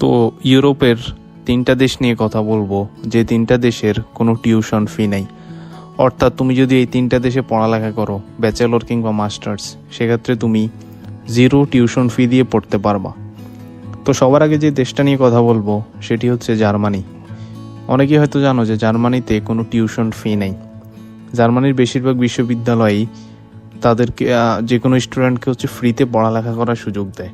তো ইউরোপের তিনটা দেশ নিয়ে কথা বলব, যে তিনটা দেশের কোনো টিউশন ফি নাই। অর্থাৎ তুমি যদি এই তিনটা দেশে পড়ালেখা করো, ব্যাচেলর কিংবা মাস্টার্স, সেক্ষেত্রে তুমি জিরো টিউশন ফি দিয়ে পড়তে পারবা। তো সবার আগে যে দেশটা নিয়ে কথা বলব, সেটি হচ্ছে জার্মানি। অনেকেই হয়তো জানো যে জার্মানিতে কোনো টিউশন ফি নেই। জার্মানির বেশিরভাগ বিশ্ববিদ্যালয়েই তাদেরকে যে কোনো স্টুডেন্টকে হচ্ছে ফ্রিতে পড়ালেখা করার সুযোগ দেয়।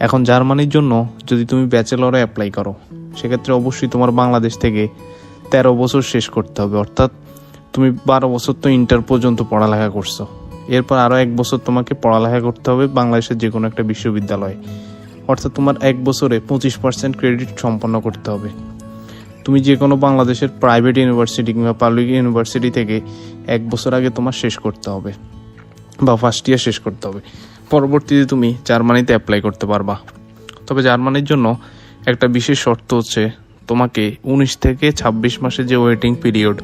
এখন জার্মানির জন্য যদি তুমি ব্যাচেলরে অ্যাপ্লাই করো, সেক্ষেত্রে অবশ্যই তোমার বাংলাদেশ থেকে তেরো বছর শেষ করতে হবে। অর্থাৎ তুমি বারো বছর তো ইন্টার পর্যন্ত পড়ালেখা করছ। এরপর আরও এক বছর তোমাকে পড়ালেখা করতে হবে বাংলাদেশের যে কোনো একটা বিশ্ববিদ্যালয়ে। অর্থাৎ তোমার এক বছরে পঁচিশ পার্সেন্ট ক্রেডিট সম্পন্ন করতে হবে। তুমি যে কোনো বাংলাদেশের প্রাইভেট ইউনিভার্সিটি কিংবা পাবলিক ইউনিভার্সিটি থেকে এক বছর আগে তোমার শেষ করতে হবে বা ফার্স্ট ইয়ার শেষ করতে হবে। পরবর্তীতে তুমি জার্মানিতে অ্যাপ্লাই করতে পারবা। তবে জার্মানির জন্য একটা বিশেষ শর্ত হচ্ছে তোমাকে উনিশ থেকে ছাব্বিশ মাসের যে ওয়েটিং পিরিয়ড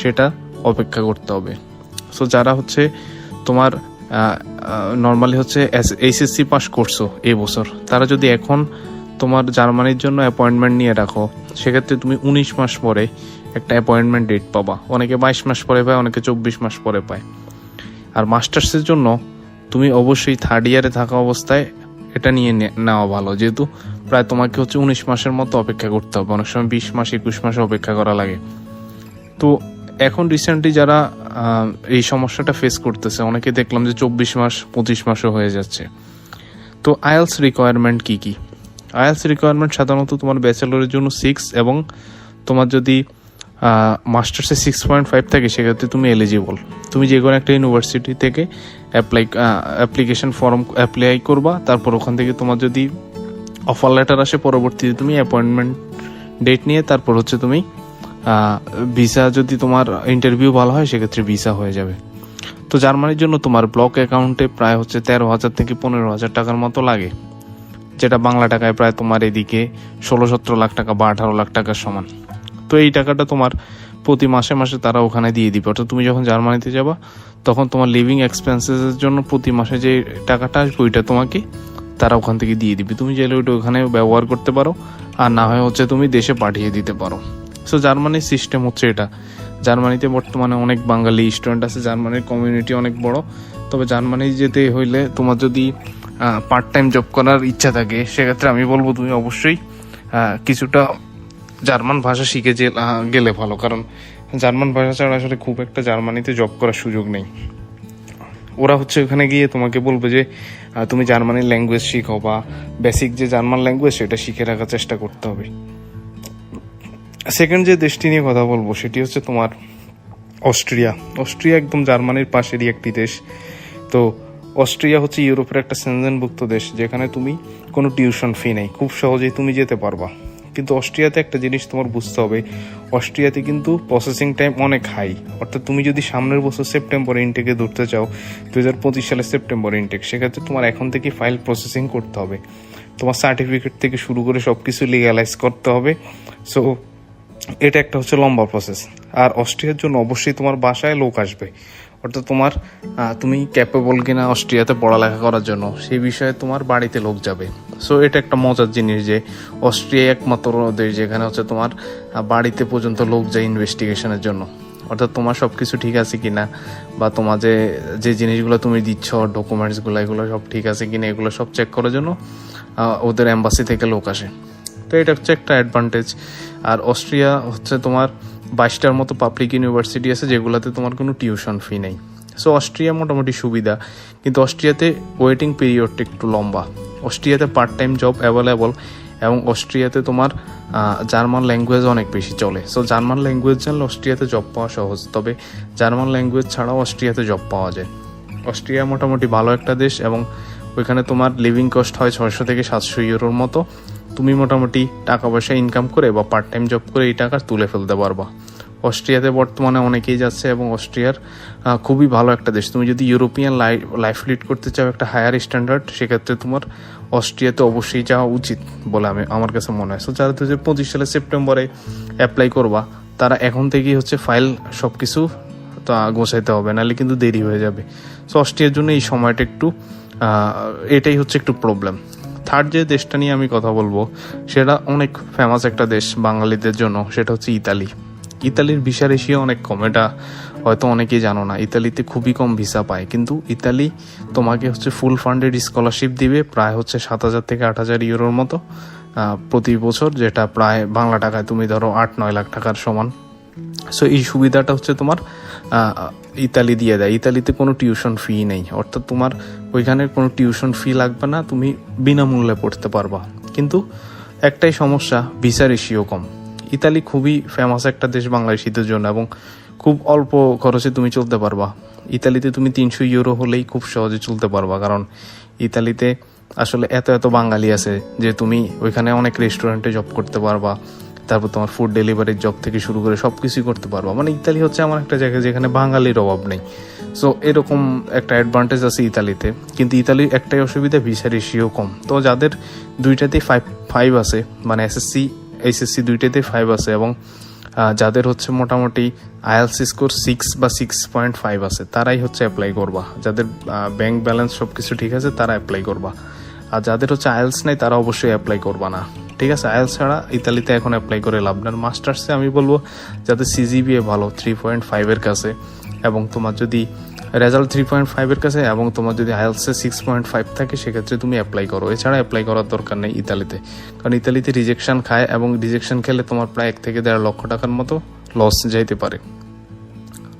সেটা অপেক্ষা করতে হবে। সো যারা হচ্ছে তোমার নর্মালি হচ্ছে এইচএসসি পাস করছ এই বছর, তারা যদি এখন তোমার জার্মানির জন্য অ্যাপয়েন্টমেন্ট নিয়ে রাখো, সেক্ষেত্রে তুমি উনিশ মাস পরে একটা অ্যাপয়েন্টমেন্ট ডেট পাবা। অনেকে বাইশ মাস পরে পায়, অনেকে চব্বিশ মাস পরে পায়। আর মাস্টার্সের জন্য তুমি অবশ্যই থার্ড ইয়ারে থাকা অবস্থায় এটা নিয়ে নেওয়া ভালো। যেহেতু প্রায় তোমাকে হচ্ছে উনিশ মাসের মতো অপেক্ষা করতে হবে। অনেক সময় বিশ মাস, একুশ মাসে অপেক্ষা করা লাগে। তো এখন রিসেন্টলি যারা এই সমস্যাটা ফেস করতেছে, অনেকে দেখলাম যে চব্বিশ মাস, পঁচিশ মাসও হয়ে যাচ্ছে। তো আইএলস রিকোয়ারমেন্ট কি কি? আইএলস রিকোয়ারমেন্ট সাধারণত তোমার ব্যাচেলরের জন্য সিক্স এবং তোমার যদি মাস্টার্সে সিক্স পয়েন্ট ফাইভ থাকে, সেক্ষেত্রে তুমি এলিজিবল তুমি যে কোনো একটা ইউনিভার্সিটি থেকে অ্যাপ্লাই অ্যাপ্লিকেশন ফর্ম অ্যাপ্লাই করবা, তারপর ওখান থেকে তোমার যদি অফার লেটার আসে, পরবর্তীতে তুমি অ্যাপয়েন্টমেন্ট ডেট নিয়ে, তারপর হচ্ছে তুমি ভিসা যদি তোমার ইন্টারভিউ ভালো হয়, সেক্ষেত্রে ভিসা হয়ে যাবে। তো জার্মানির জন্য তোমার ব্লক অ্যাকাউন্টে প্রায় হচ্ছে তেরো হাজার থেকে পনেরো হাজার টাকার মতো লাগে, যেটা বাংলা টাকায় প্রায় তোমার এদিকে ষোলো সতেরো লাখ টাকা বা আঠারো লাখ টাকার সমান। তো এই টাকাটা তোমার প্রতি মাসে মাসে তারা ওখানে দিয়ে দিবে। অর্থাৎ তুমি যখন জার্মানিতে যাবা, তখন তোমার লিভিং এক্সপেন্সেসের জন্য প্রতি মাসে যে টাকাটা আসবে, ওইটা তোমাকে তারা ওখান থেকে দিয়ে দিবে। তুমি চাইলে ওইটা ওখানে ব্যবহার করতে পারো, আর না হয় হচ্ছে তুমি দেশে পাঠিয়ে দিতে পারো। সো জার্মানির সিস্টেম হচ্ছে এটা। জার্মানিতে বর্তমানে অনেক বাঙালি স্টুডেন্ট আছে, জার্মানির কমিউনিটি অনেক বড়। তবে জার্মানি যেতে হইলে তোমার যদি পার্ট টাইম জব করার ইচ্ছা থাকে, সেক্ষেত্রে আমি বলব তুমি অবশ্যই কিছুটা জার্মান ভাষা শিখে যে গেলে ভালো। কারণ জার্মান ভাষা ছাড়া আসলে খুব একটা জার্মানিতে জব করার সুযোগ নেই। ওরা হচ্ছে ওখানে গিয়ে তোমাকে বলবে যে তুমি জার্মানির ল্যাঙ্গুয়েজ শিখো বা বেসিক যে জার্মান ল্যাঙ্গুয়েজ সেটা শিখে রাখার চেষ্টা করতে হবে। সেকেন্ড যে দেশটি নিয়ে কথা বলব, সেটি হচ্ছে তোমার অস্ট্রিয়া। অস্ট্রিয়া একদম জার্মানির পাশেরই একটি দেশ। তো অস্ট্রিয়া হচ্ছে ইউরোপের একটা সেনজেনভুক্ত দেশ, যেখানে তুমি কোনো টিউশন ফি নেই। খুব সহজেই তুমি যেতে পারবা। কিন্তু অস্ট্রিয়াতে একটা জিনিস তোমার বুঝতে হবে, অস্ট্রিয়াতে কিন্তু প্রসেসিং টাইম অনেক হাই অর্থাৎ তুমি যদি সামনের বছর সেপ্টেম্বরে ইনটেকে ধরতে চাও দু হাজার পঁচিশ সালে সেপ্টেম্বর ইনটেক সেক্ষেত্রে তোমার এখন থেকে ফাইল প্রসেসিং করতে হবে। তোমার সার্টিফিকেট থেকে শুরু করে সব কিছু লিগালাইজ করতে হবে। সো এটা একটা হচ্ছে লম্বা প্রসেস আর অস্ট্রিয়ার জন্য অবশ্যই তোমার বাসায় লোক আসবে। অর্থাৎ তোমার তুমি ক্যাপেবল কিনা অস্ট্রিয়াতে পড়ালেখা করার জন্য, সেই বিষয়ে তোমার বাড়িতে লোক যাবে। সো এটা একটা মজার জিনিস যে অস্ট্রিয়া একমাত্র দেশ যেখানে হচ্ছে তোমার বাড়িতে পর্যন্ত লোক যায় ইনভেস্টিগেশনের জন্য। অর্থাৎ তোমার সব কিছু ঠিক আছে কি না বা তোমার যে যে জিনিসগুলো তুমি দিচ্ছ ডকুমেন্টসগুলো এগুলো সব ঠিক আছে কি না এগুলো সব চেক করার জন্য ওদের অ্যাম্বাসি থেকে লোক আসে। তো এটা হচ্ছে একটা অ্যাডভান্টেজ আর অস্ট্রিয়া হচ্ছে তোমার বাইশটার মতো পাবলিক ইউনিভার্সিটি আছে যেগুলোতে তোমার কোনো টিউশন ফি নেই। সো অস্ট্রিয়া মোটামুটি সুবিধা। কিন্তু অস্ট্রিয়াতে ওয়েটিং পিরিয়ডটা একটু লম্বা। অস্ট্রিয়াতে পার্ট টাইম জব অ্যাভেলেবল এবং অস্ট্রিয়াতে তোমার জার্মান ল্যাঙ্গুয়েজ অনেক বেশি চলে। সো জার্মান ল্যাঙ্গুয়েজ জানলে অস্ট্রিয়াতে জব পাওয়া সহজ। তবে জার্মান ল্যাঙ্গুয়েজ ছাড়াও অস্ট্রিয়াতে জব পাওয়া যায়। অস্ট্রিয়া মোটামুটি ভালো একটা দেশ এবং ওইখানে তোমার লিভিং কস্ট হয় ছয়শো থেকে সাতশো ইউরোর মতো। তুমি মোটামুটি টাকা পয়সা ইনকাম করে বা পার্ট টাইম জব করে এই টাকা তুলে ফেলতে পারবা। অস্ট্রিয়াতে বর্তমানে অনেকেই যাচ্ছে এবং অস্ট্রিয়ার খুবই ভালো একটা দেশ। তুমি যদি ইউরোপিয়ান লাইফ লিড করতে চাও একটা হায়ার স্ট্যান্ডার্ড সেক্ষেত্রে তোমার অস্ট্রিয়াতে অবশ্যই যাওয়া উচিত বলে আমি, আমার কাছে মনে হয়। সো যারা হাজার পঁচিশ সালে সেপ্টেম্বরে অ্যাপ্লাই করবা, তারা এখন থেকেই হচ্ছে ফাইল সব কিছু তো গোছাইতে হবে, নাহলে কিন্তু দেরি হয়ে যাবে। সো অস্ট্রিয়ার জন্য এই সময়টা একটু এটাই হচ্ছে একটু প্রবলেম থার্ড যে দেশটা নিয়ে আমি কথা বলব, সেটা অনেক ফেমাস একটা দেশ বাঙালিদের জন্য, সেটা হচ্ছে ইতালি। ইতালির ভিসা রেশিও অনেক কম, এটা হয়তো অনেকেই জানো না। ইতালিতে খুবই কম ভিসা পায়, কিন্তু ইতালি তোমাকে হচ্ছে ফুল ফান্ডেড স্কলারশিপ দিবে, প্রায় হচ্ছে সাত হাজার থেকে আট হাজার ইউরোর মতো প্রতি বছর, যেটা প্রায় বাংলা টাকায় তুমি ধরো আট নয় লাখ টাকার সমান। সো এই সুবিধাটা হচ্ছে তোমার ইতালি দিয়ে দেয়। ইতালিতে কোনো টিউশন ফি নেই। অর্থাৎ তোমার ওইখানে কোনো টিউশন ফি লাগবে না, তুমি বিনামূল্যে পড়তে পারবা। কিন্তু একটাই সমস্যা ভিসা রেশিও কম। ইতালি খুবই ফেমাস একটা দেশ বাংলাদেশিদের জন্য এবং খুব অল্প খরচে তুমি চলতে পারবা। ইতালিতে তুমি তিনশো ইউরো হলেই খুব সহজে চলতে পারবা, কারণ ইতালিতে আসলে এত এত বাঙালি আছে যে তুমি ওইখানে অনেক রেস্টুরেন্টে জব করতে পারবা। তারপর তোমার ফুড ডেলিভারির জব থেকে শুরু করে সব কিছুই করতে পারবা। মানে ইতালি হচ্ছে এমন একটা জায়গা যেখানে বাঙালির অভাব নেই। সো এরকম একটা অ্যাডভান্টেজ আছে ইতালিতে। কিন্তু ইতালির একটাই অসুবিধা ভিসা রেশিও কম। তো যাদের দুইটাতেই ফাইভ ফাইভ আছে মানে এসএসসি এইচএসসি দুইটাতেই ফাইভ আছে এবং যাদের হচ্ছে মোটামুটি আইএলসি স্কোর সিক্স বা সিক্স পয়েন্ট ফাইভ আছে, তারাই হচ্ছে অ্যাপ্লাই করবা। যাদের ব্যাংক ব্যালেন্স সব কিছু ঠিক আছে, তারা অ্যাপ্লাই করবা। আর যাদের হচ্ছে আইএলস নেই, তারা অবশ্যই অ্যাপ্লাই করবা না। ঠিক আছে আইএলস ছাড়া ইতালিতে এখন অ্যাপ্লাই করে লাভ না মাস্টার্সে আমি বলব যাদের সিজিবিএ ভালো থ্রি পয়েন্ট ফাইভের কাছে এবং তোমার যদি রেজাল্ট থ্রি পয়েন্ট ফাইভের কাছে এবং তোমার যদি আইএলসে সিক্স পয়েন্ট ফাইভ থাকে, সেক্ষেত্রে তুমি অ্যাপ্লাই করো। এছাড়া অ্যাপ্লাই করার দরকার নেই ইতালিতে। কারণ ইতালিতে রিজেকশন খায় এবং রিজেকশন খেলে তোমার প্রায় এক থেকে দেড় লক্ষ টাকার মতো লস যাইতে পারে।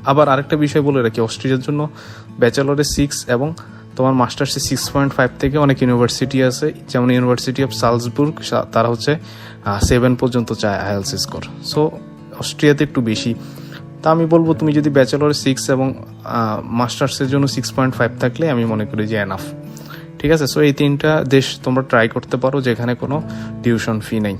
আবার আরেকটা বিষয় বলে রাখি, অস্ট্রিয়ার জন্য ব্যাচেলরে সিক্স এবং তোমার মাস্টার্সে সিক্স পয়েন্ট ফাইভ থেকে অনেক ইউনিভার্সিটি আছে। যেমন ইউনিভার্সিটি অফ সালসবুর্গ তারা হচ্ছে সেভেন পর্যন্ত চায় আইএলস স্কোর সো অস্ট্রিয়াতে একটু বেশি। তা আমি বলব, তুমি যদি ব্যাচেলরে সিক্স এবং মাস্টার্সের জন্য সিক্স পয়েন্ট ফাইভ থাকলে আমি মনে করি যে এনাফ ঠিক আছে? সো এই তিনটা দেশ তোমরা ট্রাই করতে পারো, যেখানে কোনো টিউশন ফি নেই।